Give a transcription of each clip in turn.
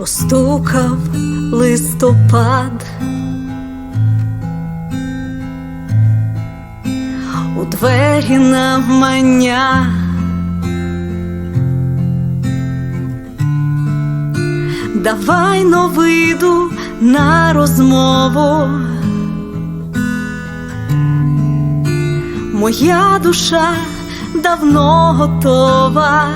Постукав листопад у двері навмання. Давай но вийду на розмову. Моя душа давно готова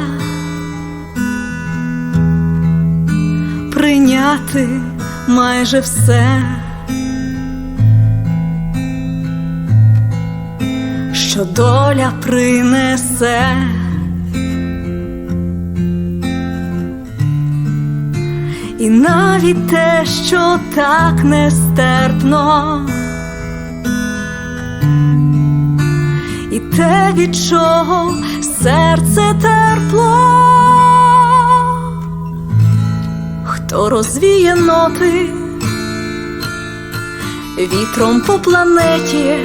прийняти майже все, що доля принесе. І навіть те, що так нестерпно, і те, від чого серце терпло, хто розвіє ноти. Вітром по планеті,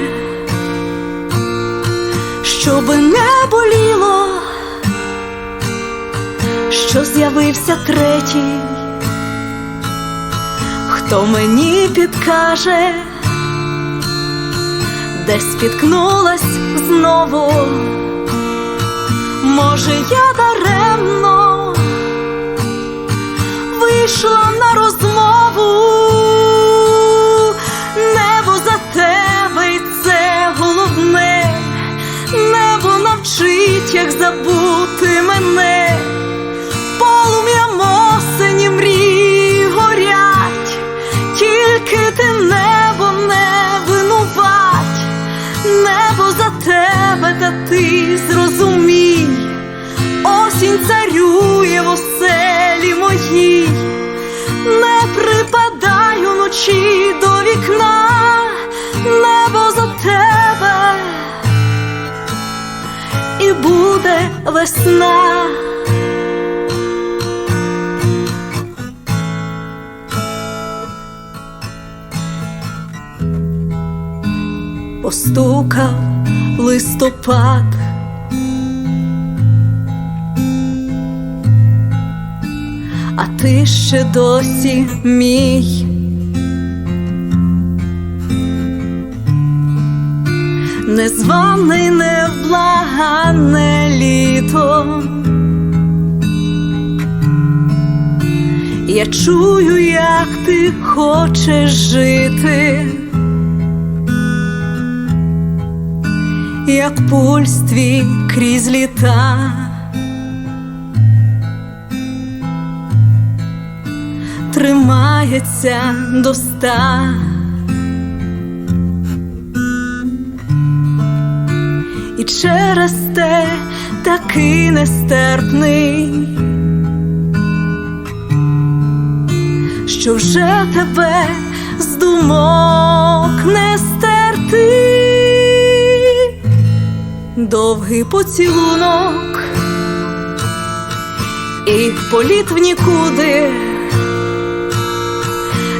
щоби не боліло, що з'явився третій. Хто мені підкаже, де спіткнулась знову, може, я даремно вийшла на розмову, небо за тебе, і це головне, небо навчить, як забути мене, полум'ям осені мрій горять. Тільки ти небо не винувать, небо за тебе, та ти зрозумій, осінь царює в оселі моїй, уночі до вікна, небо за тебе, і буде весна. постукав листопад. А ти ще досі мій. Незваний, невблаганне літо. Я чую, як ти хочеш жити. як пульс твій крізь літа, тримається до ста. Через те такий нестерпний, що вже тебе з думок не стерти. Довгий поцілунок і політ в нікуди.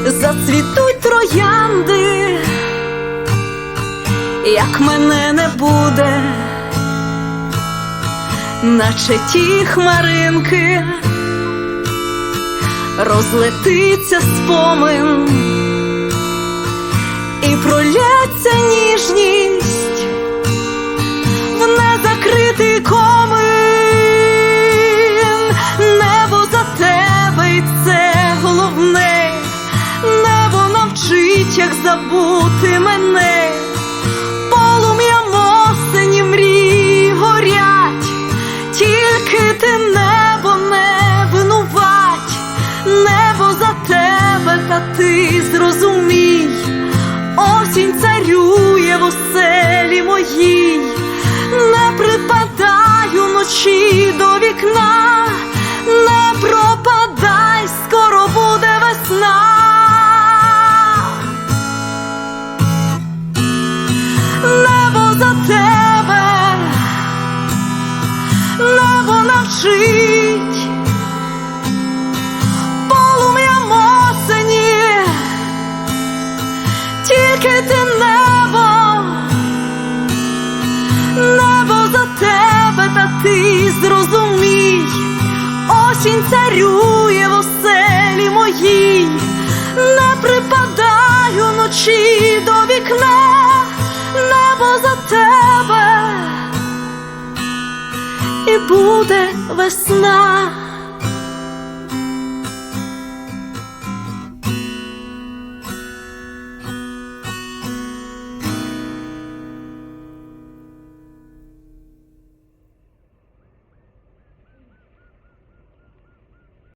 Зацвітуть троянди, як мене не буде, наче ті хмаринки, розлетиться спомин і проляться ніжність уночі до вікна, не пропадай, скоро буде весна. Небо за тебе, небо навчить, полум'ям осені, тільки ти небо. Ти зрозумій, осінь царює в оселі не припадаю ночі до вікна, небо за тебе, і буде весна.